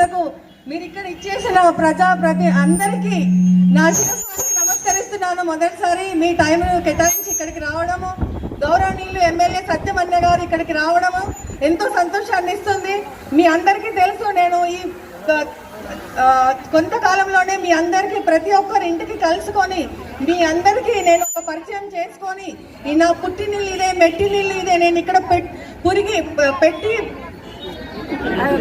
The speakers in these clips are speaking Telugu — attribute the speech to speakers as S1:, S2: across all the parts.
S1: అన్నలకు మీరు ఇక్కడ ఇచ్చేసిన ప్రజా ప్రతి అందరికీ నా శిరస్సు నమస్కరిస్తున్నాను. మొదటిసారి మీ టైం కేటాయించి ఇక్కడికి రావడము గౌరవనీయులు ఎమ్మెల్యే సత్యమన్య గారు ఇక్కడికి రావడము ఎంతో సంతోషాన్ని ఇస్తుంది. మీ అందరికీ తెలుసు నేను ఈ కొంతకాలంలోనే మీ అందరికీ ప్రతి ఒక్కరి ఇంటికి కలుసుకొని మీ అందరికీ నేను ఒక పరిచయం చేసుకొని ఈ నా పుట్టినిల్లు ఇదే మెట్టినిల్లు ఇదే నేను ఇక్కడ పెట్టి పురిగి పెట్టి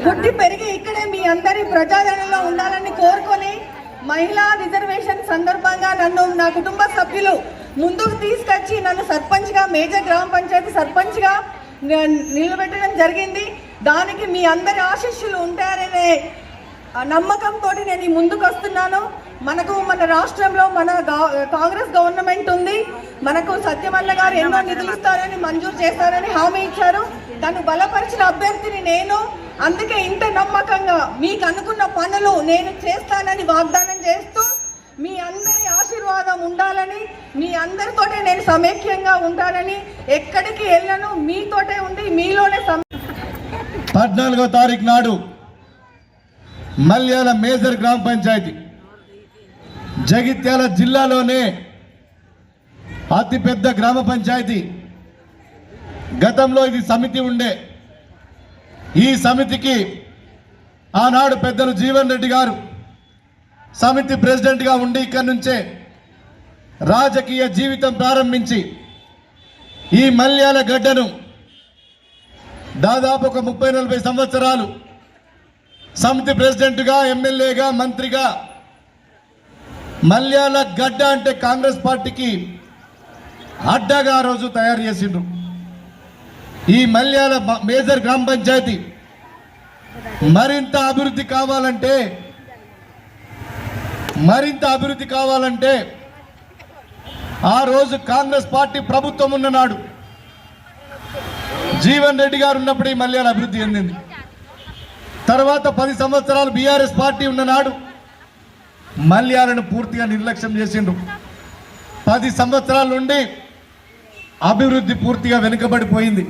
S1: పుట్టి పెరిగి ఇక్కడ అందరి ప్రజాదరణలో ఉండాలని కోరుకొని మహిళా రిజర్వేషన్ సందర్భంగా నన్ను నా కుటుంబ సభ్యులు ముందుకు తీసుకొచ్చి నన్ను సర్పంచ్గా మేజర్ గ్రామ పంచాయతీ సర్పంచ్గా నిలబెట్టడం జరిగింది. దానికి మీ అందరి ఆశీస్సులు ఉంటారనే నమ్మకంతో నేను ముందుకు వస్తున్నాను. మనకు మన రాష్ట్రంలో మన కాంగ్రెస్ గవర్నమెంట్ ఉంది. మనకు సత్యమల్ల గారు ఎన్నో నిధులు ఇస్తారని మంజూరు చేస్తారని హామీ ఇచ్చారు. తను బలపరిచిన అభ్యర్థిని నేను. అందుకే ఇంత నమ్మకంగా మీకు అనుకున్న పనులు నేను చేస్తానని వాగ్దానం చేస్తూ మీ అందరి ఆశీర్వాదం ఉండాలని మీ అందరితోటే నేను సమైక్యంగా ఉంటానని ఎక్కడికి వెళ్ళను మీతోటే ఉండి మీలోనే సమ
S2: పద్నాలుగో తారీఖు నాడు మల్యాల మేజర్ గ్రామ పంచాయతీ. జగిత్యాల జిల్లాలోనే అతిపెద్ద గ్రామ పంచాయతీ. గతంలో ఇది సమితి ఉండే. ఈ సమితికి ఆనాడు పెద్దలు జీవన్ రెడ్డి గారు సమితి ప్రెసిడెంట్గా ఉండి ఇక్కడి నుంచే రాజకీయ జీవితం ప్రారంభించి ఈ మల్యాల గడ్డను దాదాపు ఒక ముప్పై నలభై సంవత్సరాలు సమితి ప్రెసిడెంట్గా ఎమ్మెల్యేగా మంత్రిగా మల్యాల గడ్డ అంటే కాంగ్రెస్ పార్టీకి అడ్డగా ఆ రోజు తయారు చేసిండ్రు. ఈ మల్యాల మేజర్ గ్రామ పంచాయతీ మరింత అభివృద్ధి కావాలంటే మరింత అభివృద్ధి కావాలంటే ఆ రోజు కాంగ్రెస్ పార్టీ ప్రభుత్వం ఉన్న నాడు జీవన్ రెడ్డి గారు ఉన్నప్పుడు ఈ మల్యాల అభివృద్ధి చెందింది. తర్వాత పది సంవత్సరాలు బీఆర్ఎస్ పార్టీ ఉన్ననాడు మల్యాలను పూర్తిగా నిర్లక్ష్యం చేసిండ్రు. పది సంవత్సరాల నుండి అభివృద్ధి పూర్తిగా వెనుకబడిపోయింది.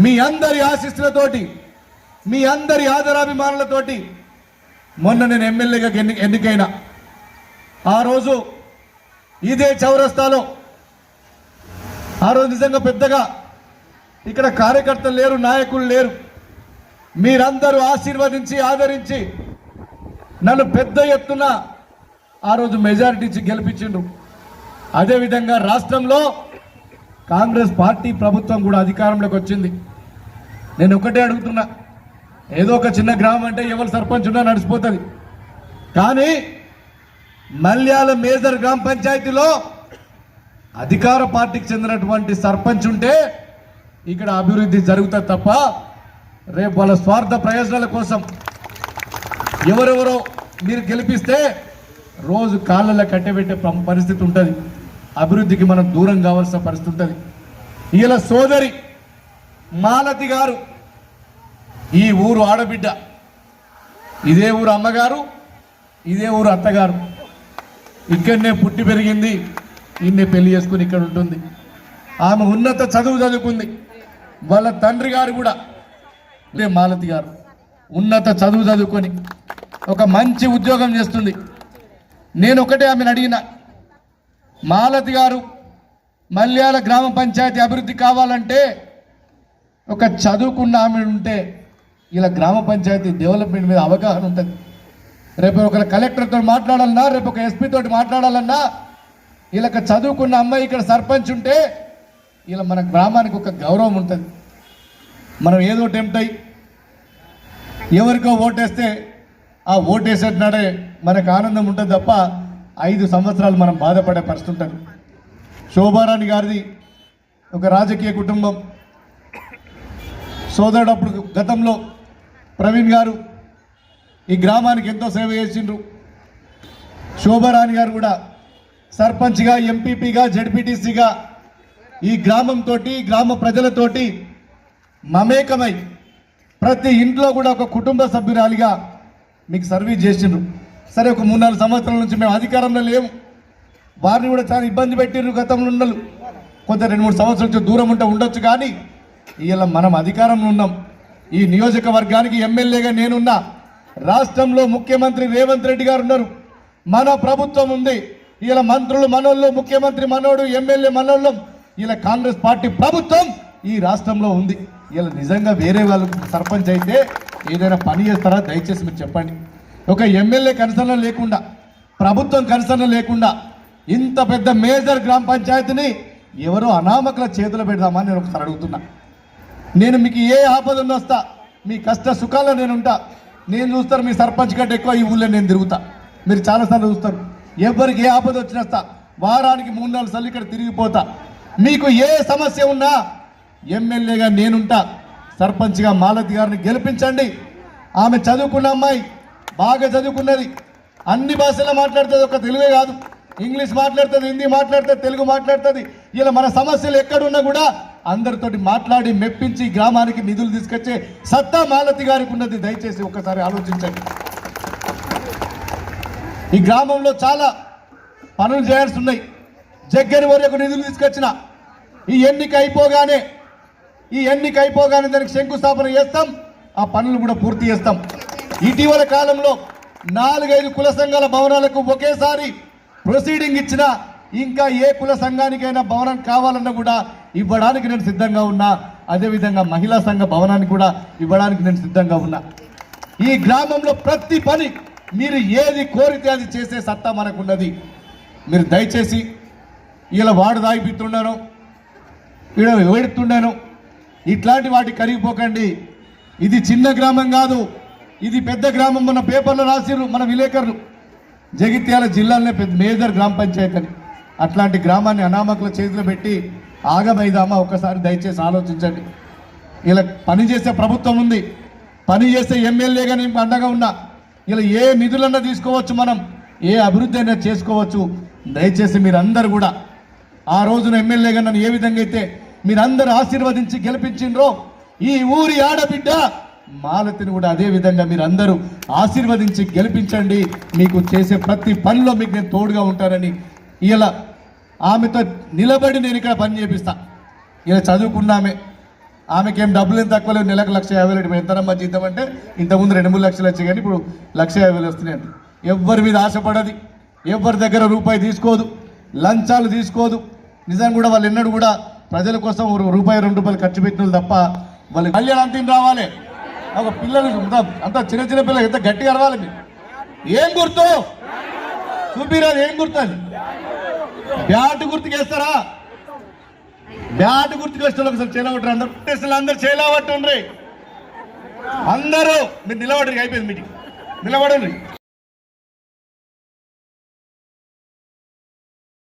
S2: మీ అందరి ఆశీస్సులతోటి మీ అందరి ఆదరాభిమానులతోటి మొన్న నేను ఎమ్మెల్యేగా ఎన్ని ఎన్నికైనా ఆ రోజు ఇదే చౌరస్తాలో ఆ రోజు నిజంగా పెద్దగా ఇక్కడ కార్యకర్తలు లేరు నాయకులు లేరు. మీరందరూ ఆశీర్వదించి ఆదరించి నన్ను పెద్ద ఎత్తున ఆ రోజు మెజారిటీ ఇచ్చి గెలిపించిండ్రు. అదేవిధంగా రాష్ట్రంలో కాంగ్రెస్ పార్టీ ప్రభుత్వం కూడా అధికారంలోకి వచ్చింది. నేను ఒకటే అడుగుతున్నా. ఏదో ఒక చిన్న గ్రామం అంటే ఎవరు సర్పంచ్ ఉన్నా నడిచిపోతుంది. కానీ మల్యాల మేజర్ గ్రామ పంచాయతీలో అధికార పార్టీకి చెందినటువంటి సర్పంచ్ ఉంటే ఇక్కడ అభివృద్ధి జరుగుతుంది తప్ప రేపు వాళ్ళ స్వార్థ ప్రయోజనాల కోసం ఎవరెవరో మీరు గెలిపిస్తే రోజు కాళ్ళలో కట్టబెట్టే పరిస్థితి ఉంటుంది. అభివృద్ధికి మనం దూరం కావాల్సిన పరిస్థితి ఉంటుంది. ఈయన సోదరి మాలతి గారు ఈ ఊరు ఆడబిడ్డ. ఇదే ఊరు అమ్మగారు ఇదే ఊరు అత్తగారు. ఇక్కడనే పుట్టి పెరిగింది ఈయన్నే పెళ్ళి చేసుకుని ఇక్కడ ఉంటుంది. ఆమె ఉన్నత చదువు చదువుకుంది. వాళ్ళ తండ్రి గారు కూడా ఇదే మాలతి గారు. ఉన్నత చదువు చదువుకొని ఒక మంచి ఉద్యోగం చేస్తుంది. నేను ఒకటే ఆమెను అడిగిన మాలతి గారు మల్యాల గ్రామ పంచాయతీ అభివృద్ధి కావాలంటే ఒక చదువుకున్న ఆమె ఉంటే ఇలా గ్రామ పంచాయతీ డెవలప్మెంట్ మీద అవగాహన ఉంటుంది. రేపు ఒక కలెక్టర్తో మాట్లాడాలన్నా రేపు ఒక ఎస్పీ తోటి మాట్లాడాలన్నా ఇలా చదువుకున్న అమ్మాయి ఇక్కడ సర్పంచ్ ఉంటే ఇలా మన గ్రామానికి ఒక గౌరవం ఉంటుంది. మనం ఏదో టెంప్ట్ అయ్యి ఎవరికో ఓటేస్తే ఆ ఓటేసేటనాడే మనకు ఆనందం ఉంటుంది తప్ప ఐదు సంవత్సరాలు మనం బాధపడే పరిస్థితి ఉంటుంది. శోభారాణి గారిది ఒక రాజకీయ కుటుంబం. సోదరుడు అప్పుడు గతంలో ప్రవీణ్ గారు ఈ గ్రామానికి ఎంతో సేవ చేసిండ్రు. శోభారాణి గారు కూడా సర్పంచ్గా ఎంపీపీగా జడ్పీటీసీగా ఈ గ్రామంతో గ్రామ ప్రజలతోటి మమేకమై ప్రతి ఇంట్లో కూడా ఒక కుటుంబ సభ్యురాలిగా మీకు సర్వీస్ చేసిండ్రు. సరే ఒక మూడు నాలుగు సంవత్సరాల నుంచి మేము అధికారంలో లేము. వారిని కూడా చాలా ఇబ్బంది పెట్టిరు గతంలో ఉండలు కొంత రెండు మూడు సంవత్సరాల నుంచి దూరం ఉంటే ఉండొచ్చు కానీ ఇలా మనం అధికారంలో ఉన్నాం. ఈ నియోజకవర్గానికి ఎమ్మెల్యేగా నేనున్నా. రాష్ట్రంలో ముఖ్యమంత్రి రేవంత్ రెడ్డి గారు ఉన్నారు. మన ప్రభుత్వం ఉంది. ఇలా మంత్రులు మనోళ్ళు ముఖ్యమంత్రి మనోడు ఎమ్మెల్యే మనోళ్ళం. ఇలా కాంగ్రెస్ పార్టీ ప్రభుత్వం ఈ రాష్ట్రంలో ఉంది. ఇలా నిజంగా వేరే వాళ్ళు సర్పంచ్ అయితే ఏదైనా పని చేస్తారా? దయచేసి మీరు చెప్పండి. ఒక ఎమ్మెల్యే కన్సర్న్ లేకుండా ప్రభుత్వం కన్సర్న్ లేకుండా ఇంత పెద్ద మేజర్ గ్రామ పంచాయతీని ఎవరో అనామకుల చేతులు పెడదామని నేను ఒకసారి అడుగుతున్నా. నేను మీకు ఏ ఆపద వస్తా మీ కష్ట సుఖాల్లో నేను ఉంటా. నేను చూస్తారు మీ సర్పంచ్ కంటే ఎక్కువ ఈ ఊళ్ళో నేను తిరుగుతా. మీరు చాలాసార్లు చూస్తారు. ఎవరికి ఏ ఆపద వచ్చినా వస్తా. వారానికి మూడు నాలుగు సార్లు ఇక్కడ తిరిగిపోతా. మీకు ఏ సమస్య ఉన్నా ఎమ్మెల్యేగా నేనుంటా. సర్పంచ్గా మాలతి గారిని గెలిపించండి. ఆమె చదువుకున్న అమ్మాయి బాగా చదువుకున్నది. అన్ని భాషల్లో మాట్లాడుతుంది ఒక తెలుగే కాదు. ఇంగ్లీష్ మాట్లాడుతుంది హిందీ మాట్లాడుతుంది తెలుగు మాట్లాడుతుంది. ఇలా మన సమస్యలు ఎక్కడున్నా కూడా అందరితోటి మాట్లాడి మెప్పించి గ్రామానికి నిధులు తీసుకొచ్చే సత్తా మాలతి గారికి ఉన్నది. దయచేసి ఒక్కసారి ఆలోచించండి. ఈ గ్రామంలో చాలా పనులు చేయాల్సి ఉన్నాయి. జగ్గరి వరకు నిధులు తీసుకొచ్చిన. ఈ ఎన్నిక అయిపోగానే ఈ ఎన్నిక అయిపోగానే దానికి శంకుస్థాపన చేస్తాం. ఆ పనులు కూడా పూర్తి చేస్తాం. ఇటీవల కాలంలో నాలుగైదు కుల సంఘాల భవనాలకు ఒకేసారి ప్రొసీడింగ్ ఇచ్చిన ఇంకా ఏ కుల సంఘానికైనా భవనం కావాలన్నా కూడా ఇవ్వడానికి నేను సిద్ధంగా ఉన్నా. అదేవిధంగా మహిళా సంఘ భవనాన్ని కూడా ఇవ్వడానికి నేను సిద్ధంగా ఉన్నా. ఈ గ్రామంలో ప్రతి పని మీరు ఏది కోరితే అది చేసే సత్తా మనకున్నది. మీరు దయచేసి ఇలా వాడు దాగిపిస్తున్నాను ఇలా వేడుతున్నాను ఇట్లాంటి వాటి కరిగిపోకండి. ఇది చిన్న గ్రామం కాదు. ఇది పెద్ద గ్రామం మన పేపర్లో రాసిరు మన విలేకరులు. జగిత్యాల జిల్లాలోనే పెద్ద మేజర్ గ్రామ పంచాయతీ అని. అట్లాంటి గ్రామాన్ని అనామకుల చేతిలో పెట్టి ఆగమైదామా ఒక్కసారి దయచేసి ఆలోచించండి. ఇలా పని చేసే ప్రభుత్వం ఉంది. పని చేసే ఎమ్మెల్యేగా నేను అండగా ఉన్నా. ఇలా ఏ నిధులన్నా తీసుకోవచ్చు మనం. ఏ అభివృద్ధి అయినా చేసుకోవచ్చు. దయచేసి మీరందరూ కూడా ఆ రోజున ఎమ్మెల్యేగా నన్ను ఏ విధంగా అయితే మీరందరూ ఆశీర్వదించి గెలిపించిండ్రో ఈ ఊరి ఆడబిడ్డ మాలతిని కూడా అదే విధంగా మీరందరూ ఆశీర్వదించి గెలిపించండి. మీకు చేసే ప్రతి పనిలో మీకు నేను తోడుగా ఉంటానని ఇలా ఆమెతో నిలబడి నేను ఇక్కడ పని చేపిస్తా. ఇలా చదువుకున్నామే ఆమెకేం డబ్బులు ఏం తక్కువ లేవు నెలకు లక్ష యాభై వేలు ఎంతనమ్మా జీతం అంటే ఇంతకుముందు రెండు మూడు లక్షలు వచ్చాయి కానీ ఇప్పుడు లక్ష యాభై వేలు వస్తున్నాయి ఎవ్వరి మీద ఆశపడది ఎవరి దగ్గర రూపాయి తీసుకోదు లంచాలు తీసుకోదు. నిజంగా కూడా వాళ్ళు ఎన్నడూ కూడా ప్రజల కోసం రూపాయి రెండు రూపాయలు ఖర్చు పెట్టిన తప్ప వాళ్ళు కళ్యాణ అంతిం రావాలి. ఒక పిల్లలు అంత చిన్న చిన్న పిల్లలు ఎంత గట్టిగా అరవాలి మీరు. ఏం గుర్తు? చూపిరాదు ఏం గుర్తు అది బ్యాట్ గుర్తుకేస్తారా బ్యాట్ గుర్తుకొచ్చిన ఒకసారి చేయలేవట్రు అందరు? టెస్టులు అందరు చేయలేవట్టుండ్రి అందరూ మీరు నిలబడరు అయిపోయింది మీటింగ్. నిలబడండి.